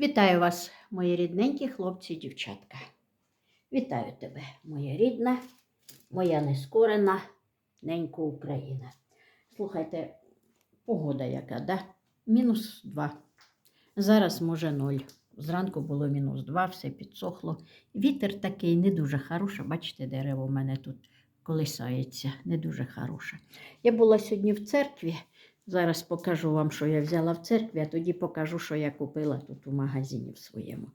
Вітаю вас, мої рідненькі хлопці і дівчатка. Вітаю тебе, моя рідна, моя нескорена ненька Україна. Слухайте, погода яка, да? Мінус два. Зараз може ноль. Зранку було мінус два, все підсохло. Вітер такий не дуже хороший. Бачите, дерево у мене тут колисається, не дуже хороше. Я була сьогодні в церкві. Зараз покажу вам, що я взяла в церкві, а тоді покажу, що я купила тут у магазині в своєму.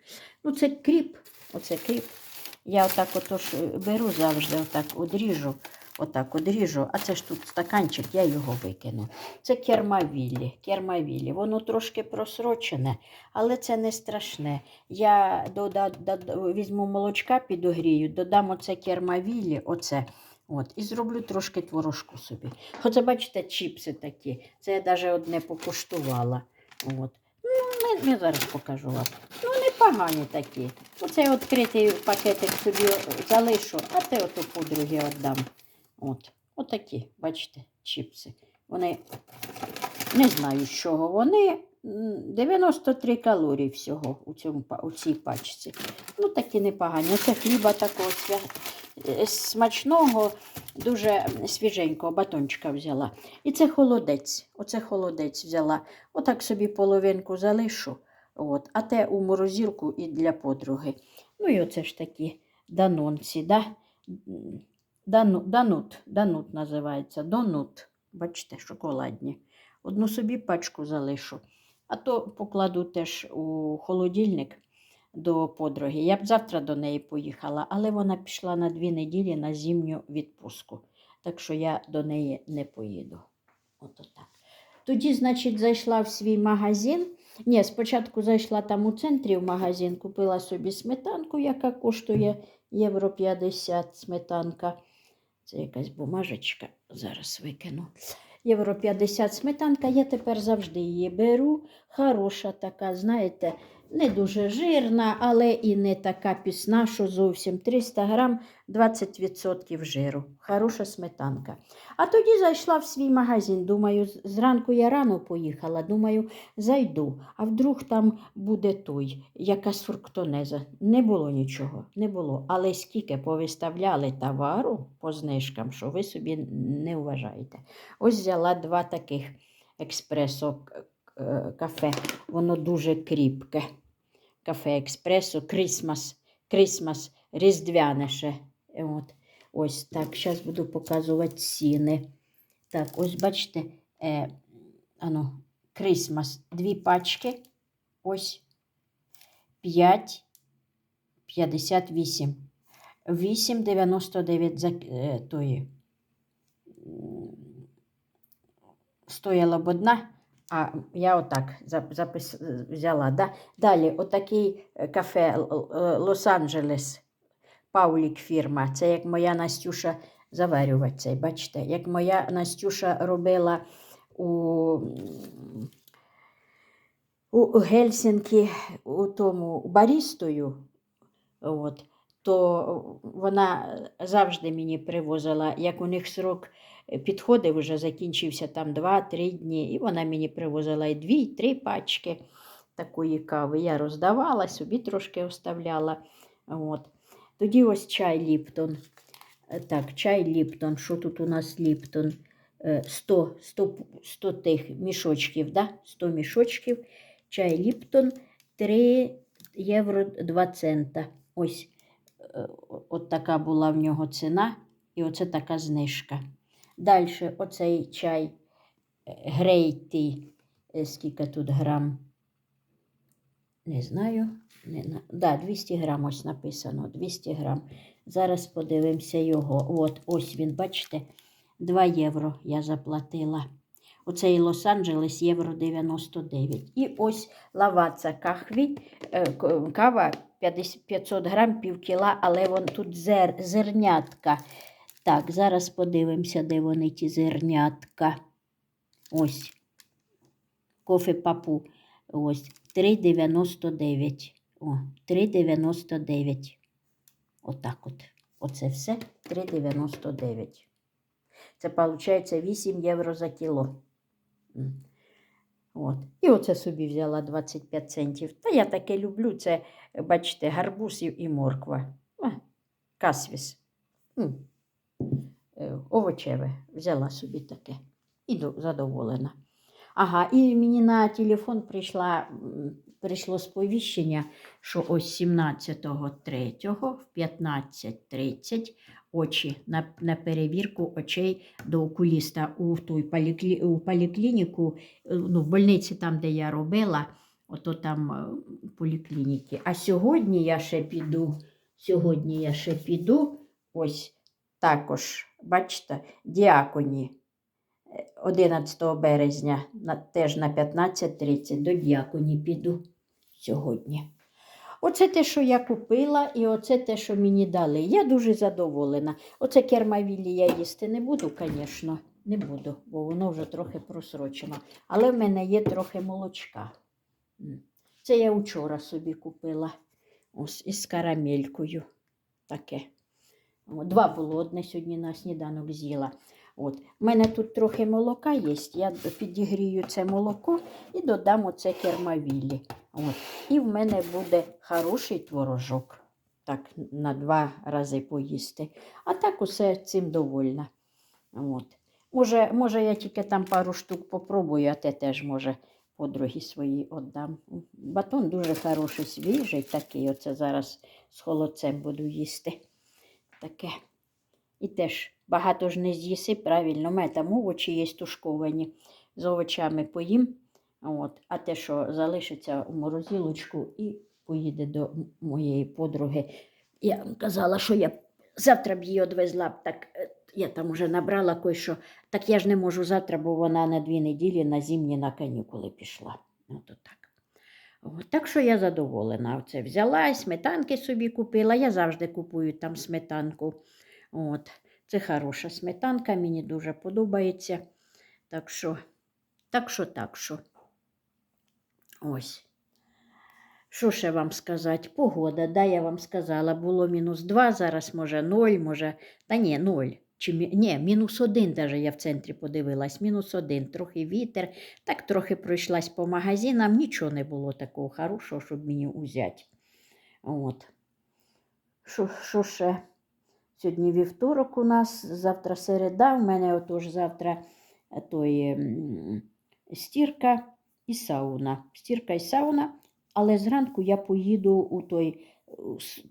Ну, це кріп, оце кріп. Я отак отож беру завжди, отак одріжу, отак одріжу, а це ж тут стаканчик, я його викину. Це кермавілі, кермавілі. Воно трошки просрочене, але це не страшне. Я дода, дода- візьму молочка, підогрію, додам оце кермавілі, оце. От, і зроблю трошки творожку собі. Оце, бачите, чіпси такі. Це я навіть одне покуштувала. От. Ну, не, не зараз покажу вам. Ну, непогані такі. Оцей відкритий пакетик собі залишу, а те ото подруги віддам. От. Отакі, бачите, чіпси. Вони не знаю, з чого вони. 93 калорії всього у, цьому, у цій пачці. Ну, такі непогані. Це хліба такого смачного, дуже свіженького батончика взяла. І це холодець. Оце холодець взяла. Отак собі половинку залишу. От. А те у морозилку і для подруги. Ну і оце ж такі данонці. Да? М, Дану, данут, данут називається. Донут. Бачите, шоколадні. Одну собі пачку залишу. А то покладу теж у холодильник до подруги. Я б завтра до неї поїхала, але вона пішла на дві неділі на зимню відпустку. Так що я до неї не поїду. От так. Тоді, значить, зайшла в свій магазин. Ні, спочатку зайшла там у центрі в магазин, купила собі сметанку, яка коштує євро 50 сметанка. Це якась бумажечка, зараз викину. Євро 50 сметанка, я тепер завжди її беру. Хороша така, знаєте, не дуже жирна, але і не така пісна, що зовсім 300 грам 20% жиру. Хороша сметанка. А тоді зайшла в свій магазин. Думаю, зранку я рано поїхала. Думаю, зайду. А вдруг там буде той, якась фруктонеза. Не було нічого, не було. Але скільки повиставляли товару по знижкам, що ви собі не вважаєте. Ось взяла два таких експресо к- к- кафе. Воно дуже кріпке. Кафе експресо, Крісмас, Крісмас, різдвяне ще. От. Ось так, зараз буду показувати ціни. Так, ось бачите, е, ано, Крісмас, дві пачки. Ось 5, 58. 8,99 за е, тої. Стояла б одна, а я отак запис, взяла. Да? Далі, отакий е, кафе Л- Лос-Анджелес, Паулік фірма. Це як моя Настюша заварювати цей, бачите, як моя Настюша робила у, у Гельсінкі у тому барістою, от, то вона завжди мені привозила, як у них срок підходив, вже закінчився там 2-3 дні, і вона мені привозила і 2, і 3 пачки такої кави. Я роздавала, собі трошки оставляла. От. Тоді ось чай Ліптон. Е, Так, чай Ліптон. Що тут у нас Ліптон? Е, 100, 100, 100 тих мішочків, да? 100 мішочків. Чай Ліптон 3 євро 2 цента. Ось е, от така була в нього ціна, і оце така знижка. Далі оцей чай е, грейти, е, скільки тут грам? Не знаю. Не, да, 200 грам ось написано. 200 грам. Зараз подивимося його. От, ось він, бачите, 2 євро я заплатила. Оцей Лос-Анджелес євро 99. І ось лаваца кахві, е, кава 500 грам, пів кіла, але вон тут зер, зернятка. Так, зараз подивимося, де вони ті зернятка. Ось. Кофе папу. Ось 3,99. О, 3,99. Отак от. Оце все 3,99. Це виходить 8 євро за кіло. От. І оце собі взяла 25 центів. Та я таке люблю. Це, бачите, гарбуз і- морква. Касвіс. Е, Овочеве. Взяла собі таке. І задоволена. Ага, і мені на телефон прийшла, прийшло сповіщення, що ось 17.03 в 15.30 очі на, на перевірку очей до окуліста у той поліклі, у поліклініку, е, ну, в больниці, там, де я робила, ото там е, в поліклініки. А сьогодні я ще піду, сьогодні я ще піду, ось також, бачите, діаконі. е, 11 березня, на, теж на 15.30 до діаконі піду сьогодні. Оце те, що я купила, і оце те, що мені дали. Я дуже задоволена. Оце кермавілі я їсти не буду, звісно, не буду, бо воно вже трохи просрочено. Але в мене є трохи молочка. Це я вчора собі купила. Ось із карамелькою. Таке. Два було, одне сьогодні на сніданок з'їла. От. У мене тут трохи молока є. Я підігрію це молоко і додам оце кермавілі. От. І в мене буде хороший творожок. Так, на два рази поїсти. А так усе цим довольна. От. Може, може, я тільки там пару штук попробую, а те теж може подруги свої віддам. Батон дуже хороший, свіжий такий. Оце зараз з холодцем буду їсти. Таке. І теж багато ж не з'їси, правильно, У мене там овочі є тушковані. З овочами поїм. От. А те, що залишиться у морозилочку і поїде до моєї подруги. Я казала, що я завтра б її одвезла, так е, я там уже набрала кое-що. Так я ж не можу завтра, бо вона на дві неділі на зимні на канікули пішла. От так. Так що я задоволена. Оце взяла, сметанки собі купила. Я завжди купую там сметанку. От. Це хороша сметанка, мені дуже подобається. Так що, так що, так що. Ось. Що ще вам сказати? Погода, да, я вам сказала, було мінус 2, зараз може 0, може. Та ні, 0. Чи, ні, мінус 1 даже я в центрі подивилась, мінус 1, трохи вітер, так трохи пройшлась по магазинам, нічого не було такого хорошого, щоб мені узяти. От. Що, ще? Сьогодні вівторок у нас, завтра середа, в мене отож завтра е, той, м, стірка і сауна. Стірка і сауна, але зранку я поїду у той,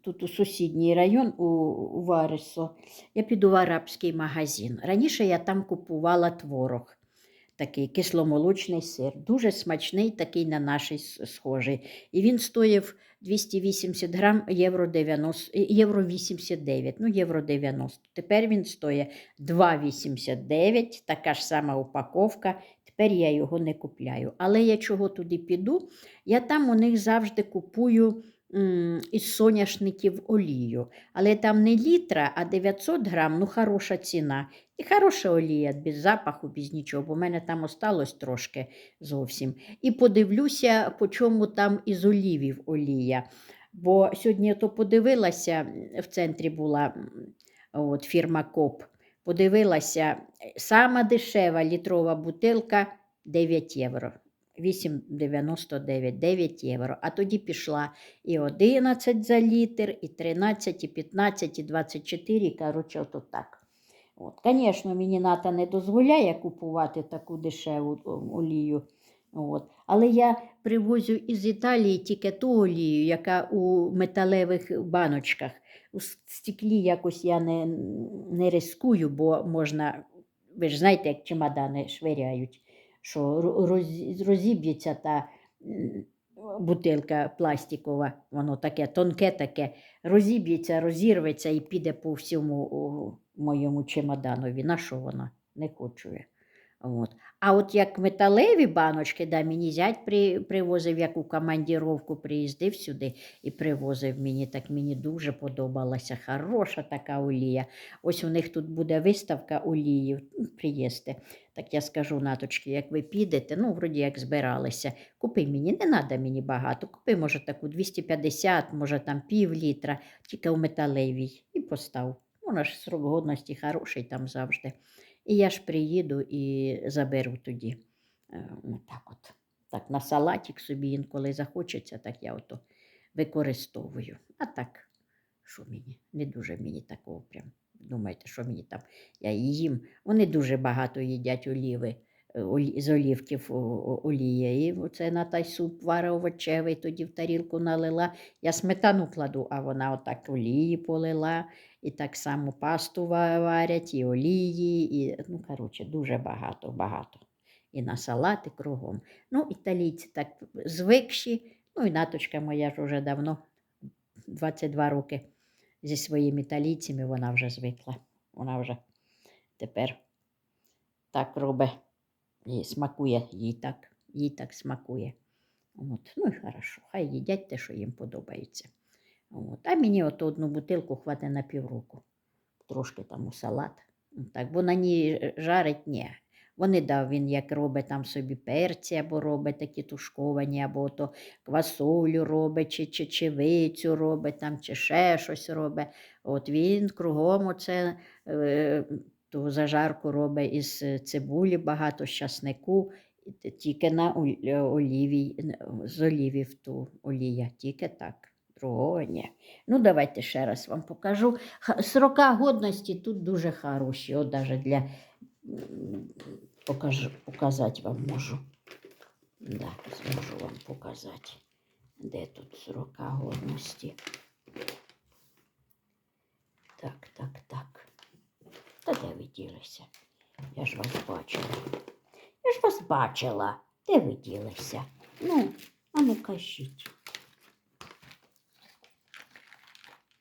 тут у сусідній район, у, у Варесо. Я піду в арабський магазин. Раніше я там купувала творог. Такий кисломолочний сир, дуже смачний, такий на наш схожий. І він стоїв 280 грам євро 90, е, євро 89, ну євро 90. Тепер він стоїть 2,89, така ж сама упаковка. Тепер я його не купляю. Але я чого туди піду? Я там у них завжди купую із соняшників олію. Але там не літра, а 900 грам, ну хороша ціна. І хороша олія, без запаху, без нічого, бо в мене там осталось трошки зовсім. І подивлюся, по чому там із олівів олія. Бо сьогодні я то подивилася, в центрі була от, фірма КОП. Подивилася, е, сама дешева літрова бутилка 9 євро. 8,99 9 євро. А тоді пішла і 11 за літр, і 13, і 15, і 24, коротше, ото так. От, звісно, мені ната не дозволяє купувати таку дешеву олію. От. Але я привозю із Італії тільки ту олію, яка у металевих баночках. У стеклі якось я не, не рискую, бо можна, ви ж знаєте, як чемодани швиряють, що ро- роз- розіб'ється та бутилка пластикова, воно таке тонке, таке, розіб'ється, розірветься і піде по всьому моєму чемоданові. На що вона? Не хочу я. От. А от як металеві баночки, да, мені зять при, привозив, як у командіровку приїздив сюди і привозив мені, так мені дуже подобалася. Хороша така олія. Ось у них тут буде виставка оліїв, ну, приїзди. Так я скажу, наточки, як ви підете, ну, вроді як збиралися, купи мені, не треба мені багато, купи, може, таку 250, може там пів літра, тільки у металевій, і постав. Вона ж срок годності хороший там завжди. І я ж приїду і заберу тоді. Так от. Так, на салатик собі інколи захочеться, так я ото використовую. А так, що мені? Не дуже мені такого прям. Думаєте, що мені там? Я їм. Вони дуже багато їдять оліви, е, олі- з олівків олія. І оце на той суп варив овочевий, тоді в тарілку налила. Я сметану кладу, а вона отак олії полила, і так само пасту варять, і олії, і, ну, коротше, дуже багато, багато. І на салати кругом. Ну, італійці так звикші. Ну, і наточка моя ж вже давно, 22 роки зі своїми італійцями, вона вже звикла. Вона вже тепер так робить і смакує їй так, їй так смакує. От. Ну і хорошо, хай їдять те, що їм подобається. От. А мені от одну бутилку хватить на півроку. Трошки там у салат. Ну, Так, бо на ній жарить ні. Вони дав він, як робить там собі перці, або робить такі тушковані, або то квасолю робить, чи чечевицю робить, там, чи ще щось робить. От він кругом оце, е, ту зажарку робить із цибулі, багато з часнику, тільки на е, оліві, н- з олівів ту олія, тільки так. Другого ні. Ну, давайте ще раз вам покажу. Срока годності тут дуже хороші. От навіть для покажу, показати вам можу. Да, зможу вам показати. Де тут срока годності? Так, так, так. Та де ви ділися? Я ж вас бачила. Я ж вас бачила. Де ви ділися? Ну, а ну кажіть.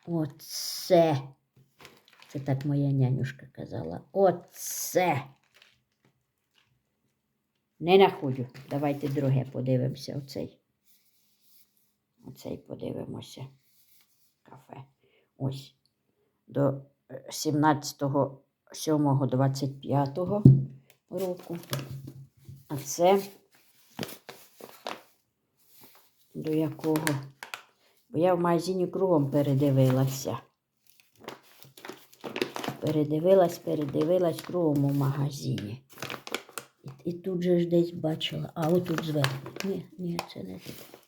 Оце. Це так моя нянюшка казала. Оце. Не находю. Давайте друге подивимося. Оцей. Оцей подивимося. Кафе. Ось. До 17.07.25 року. А це до якого? Бо я в магазині кругом передивилася. Передивилась, передивилась кругом у магазині. І, тут же ж десь бачила. А отут зверху. Ні, ні, це не.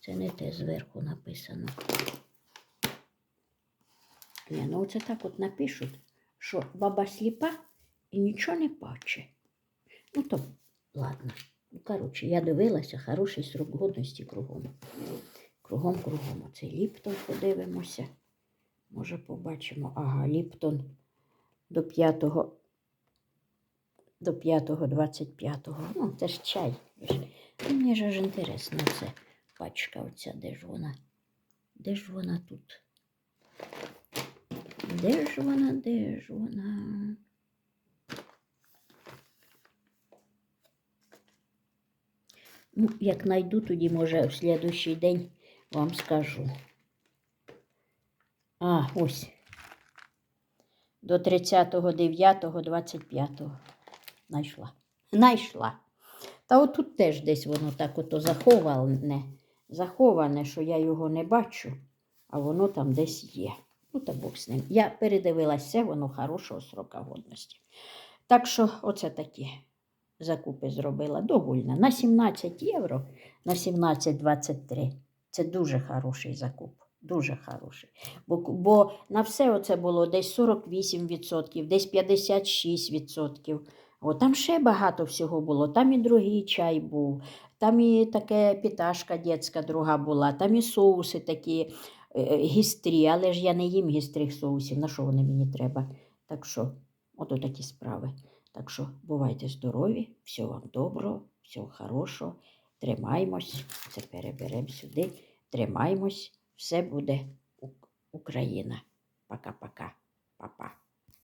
Це не те зверху написано. Ні, ну оце так от напишуть, що баба сліпа і нічого не бачить. Ну то ладно. Ну, коротше, я дивилася, хороший срок годності кругом. Кругом, кругом. Оцей Ліптон подивимося. Може, побачимо. Ага, Ліптон до 5 до 5-25. Ну, це ж чай. Ну, Мені ж інтересно це пачка оця, де ж вона? Де ж вона тут? Де ж вона, де ж вона? Ну, як найду, тоді, може, в слідущий день вам скажу. А, ось. До 30.09.25 знайшла. Знайшла. Та отут теж десь воно так ото заховане, заховане, що я його не бачу, а воно там десь є. Ну, та Бог з ним. Я передивилася, все, воно хорошого срока годності. Так що, оце такі закупи зробила. Довольна. На 17 євро, на 17,23. Це дуже хороший закуп. Дуже хороший. Бо, бо на все оце було десь 48%, десь 56%. О, там ще багато всього було. Там і другий чай був, там і таке піташка дітська друга була, там і соуси такі гістрі, але ж я не їм гістрих соусів, на що вони мені треба. Так що, от такі справи. Так що бувайте здорові, всього вам доброго, всього хорошого. Тримаймось, це переберемо сюди. Тримаймось, все буде Україна. Пока-пока. Па-па.